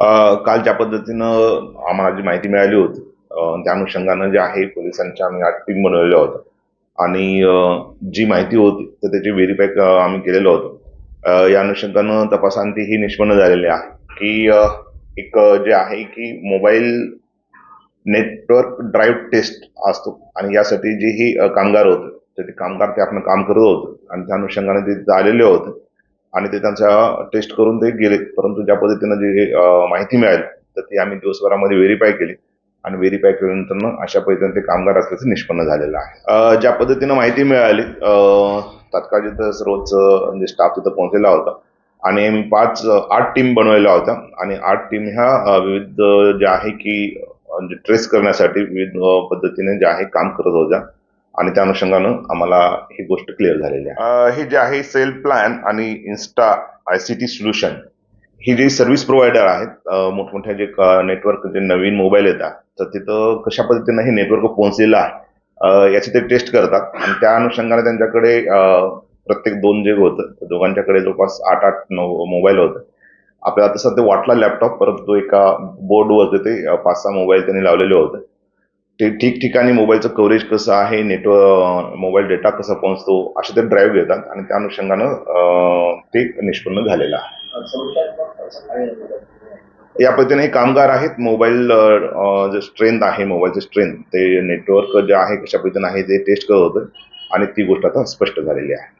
कालच्या काल ज्या पद्धतीनं आम्हाला जी माहिती मिळाली होती त्या अनुषंगानं जे आहे पोलिसांच्या आम्ही आठ टीम बनवलेल्या होत्या आणि जी माहिती होती तर त्याची व्हेरीफाय आम्ही केलेलं होतं. या अनुषंगानं तपासांती ही निष्पन्न झालेली आहे की एक जे आहे की मोबाईल नेटवर्क ड्राईव्ह टेस्ट असतो. आणि यासाठी जे ही कामगार होते तर ते कामगार ते आपण काम करत होते. आणि त्या अनुषंगाने ते आलेले होते. आणि ते त्यांच्या टेस्ट करून ते गेले. परंतु ज्या पद्धतीनं जे माहिती मिळाली तर ती आम्ही दिवसभरामध्ये व्हेरीफाय केली. आणि व्हेरीफाय केल्यानंतर अशा पद्धतीने ते कामगार असल्याचं निष्पन्न झालेलं आहे. ज्या पद्धतीनं माहिती मिळाली अ, तात्काळ जिथं सर्वच म्हणजे स्टाफ तिथं पोहोचलेला होता. आणि आम्ही पाच आठ टीम बनवलेल्या होत्या. आणि आठ टीम ह्या विविध ज्या आहे की म्हणजे ट्रेस करण्यासाठी विविध पद्धतीने ज्या आहे काम करत होत्या. आणि त्या अनुषंगानं आम्हाला ही गोष्ट क्लिअर झालेली आहे. हे जे आहे सेल प्लॅन आणि insta I C T solution ही जे सर्व्हिस प्रोव्हायडर आहेत मोठमोठ्या जे नेटवर्क जे नवीन मोबाईल येतात तर तिथं कशा पद्धतीनं हे नेटवर्क पोहोचलेलं आहे याची ते टेस्ट करतात. आणि त्या अनुषंगाने त्यांच्याकडे प्रत्येक दोन जे होतं दोघांच्याकडे जवळपास आठ आठ नऊ मोबाईल होतं. आपल्याला तसं ते वाटला लॅपटॉप परंतु एका बोर्डवर ते पाच सहा मोबाईल त्यांनी लावलेले होते. ते ठिकठिकाणी मोबाईलचं कव्हरेज कसं आहे नेटवर्क मोबाईल डेटा कसा पोहोचतो असे ते ड्राईव्ह घेतात आणि त्या अनुषंगानं ते निष्पन्न झालेलं आहे. या पद्धतीने कामगार आहेत. मोबाईल जे स्ट्रेंथ आहे मोबाईलचे स्ट्रेंथ ते नेटवर्क जे आहे कशा पद्धतीने आहे ते टेस्ट करत होतं आणि ती गोष्ट आता स्पष्ट झालेली आहे.